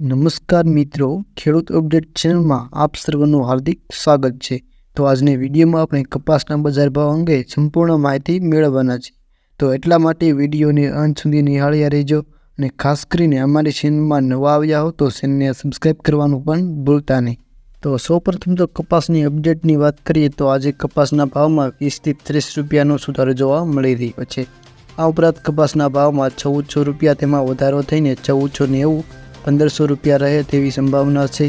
નમસ્કાર મિત્રો, ખેડૂત અપડેટ ચેનલમાં આપ સર્વનું હાર્દિક સ્વાગત છે. તો આજની વિડીયોમાં આપણે કપાસના બજાર ભાવ અંગે સંપૂર્ણ માહિતી મેળવવાના છે. તો એટલા માટે વિડીયોને અંત સુધી નિહાળ્યા રહેજો અને ખાસ કરીને અમારી ચેનલમાં નવા આવ્યા હો તો ચેનલને સબસ્ક્રાઈબ કરવાનું પણ ભૂલતા નહીં. તો સૌપ્રથમ તો કપાસની અપડેટની વાત કરીએ તો આજે કપાસના ભાવમાં વીસથી ત્રીસ રૂપિયાનો સુધારો જોવા મળી રહ્યો છે. આ ઉપરાંત કપાસના ભાવમાં ચૌદસો રૂપિયા તેમાં વધારો થઈને ચૌદસો નેવું પંદરસો રૂપિયા રહે તેવી સંભાવના છે.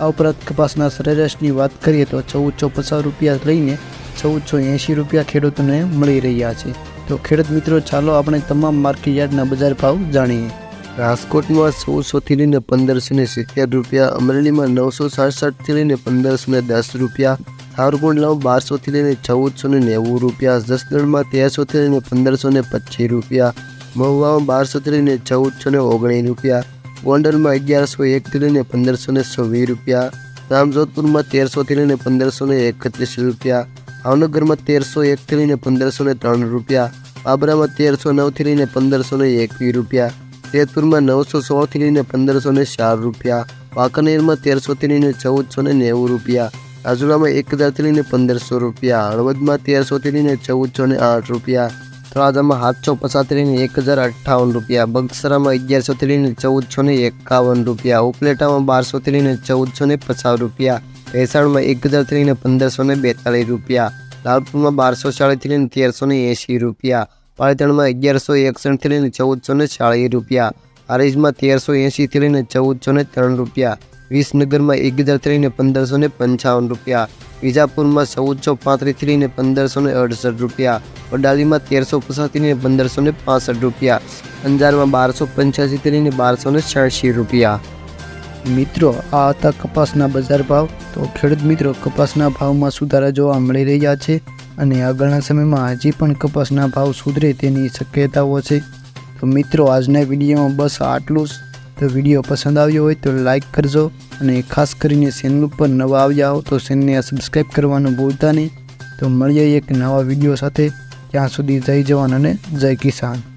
આ ઉપરાંત કપાસના સરેરાશની વાત કરીએ તો ચૌદસો પચાસ રૂપિયા લઈને ચૌદસો એંશી રૂપિયા ખેડૂતોને મળી રહ્યા છે. તો ખેડૂત મિત્રો, ચાલો આપણે તમામ માર્કેટ યાર્ડના બજાર ભાવ જાણીએ. રાજકોટમાં ચૌદસોથી લઈને પંદરસો ને સિત્તેર રૂપિયા, અમરેલીમાં નવસો સાડસઠથી લઈને પંદરસો ને દસ રૂપિયા સાવરકુંડલામાં બારસોથી લઈને ચૌદસો ને નેવું રૂપિયા, જસદણમાં તેરસોથી લઈને પંદરસો ને પચીસ રૂપિયા, મહુવામાં બારસોથી લઈને ચૌદસો ને ઓગણીસ રૂપિયા ગોંડલમાં અગિયારસો એકથી લઈને પંદરસો ને વીસ રૂપિયા, રામજોધપુરમાં તેરસોથી લઈને પંદરસો ને એકત્રીસ રૂપિયા, ભાવનગરમાં તેરસો એકથી લઈને પંદરસો ને ત્રણ રૂપિયા, બાબરામાં તેરસો નવથી લઈને પંદરસો ને એકવીસ રૂપિયા, જેતપુરમાં નવસો સોળથી લઈને પંદરસો ને ચાર રૂપિયા, વાંકાનેરમાં તેરસોથી લઈને ચૌદસો ને નેવું રૂપિયા, રાજુલામાં એક હજારથી લઈને પંદરસો રૂપિયા, હળવદમાં તેરસોથી લઈને ચૌદસો ને આઠ રૂપિયા તળાજામાં સાતસો પચાસથી એક હજાર અઠ્ઠાવન રૂપિયા, બગસરામાં અગિયારસો ત્રીને ચૌદસો ને એકાવન રૂપિયા, ઉપલેટામાં બારસો ત્રીને ચૌદસો ને પચાસ રૂપિયા, ભેસાણમાં એક હજાર ત્રીને પંદરસો ને બેતાલીસ રૂપિયા, લાલપુરમાં બારસો ચાળીસથી તેરસો ને એંશી રૂપિયા પાલીતાણમાં અગિયારસો એકસઠથી લઈને ચૌદસો ને ચાળીસ રૂપિયા, હારીજમાં તેરસો એંશીથી લઈને ચૌદસો ને ત્રણ રૂપિયા વિસનગરમાં એક હજાર ત્રણને પંદરસો ને પંચાવન રૂપિયા, વિજાપુરમાં ચૌદસો પાંત્રીસ ને પંદરસો ને અડસઠ રૂપિયા વડાલીમાં તેરસો પચાસથી ને પંદરસો ને પાસઠ રૂપિયા, અંજારમાં બારસો પંચ્યાસી લઈને બારસો ને છ્યાસી રૂપિયા. મિત્રો, આ હતા કપાસના બજાર ભાવ. તો ખેડૂત મિત્રો, કપાસના ભાવમાં સુધારા જોવા મળી રહ્યા છે અને આગળના સમયમાં હજી પણ કપાસના ભાવ સુધરે તેની શક્યતાઓ છે. તો મિત્રો, આજના વિડીયોમાં બસ આટલું જ. તો વીડિયો પસંદ આવ્યો હોય તો લાઇક કરજો અને ખાસ કરીને ચેનલ ઉપર નવા આવ્યા હો તો ચેનલને સબસ્ક્રાઈબ કરવાનું ભૂલતા નહીં. તો મળીએ એક નવા વીડિયો સાથે. ત્યાં સુધી જય જવાન અને જય કિસાન.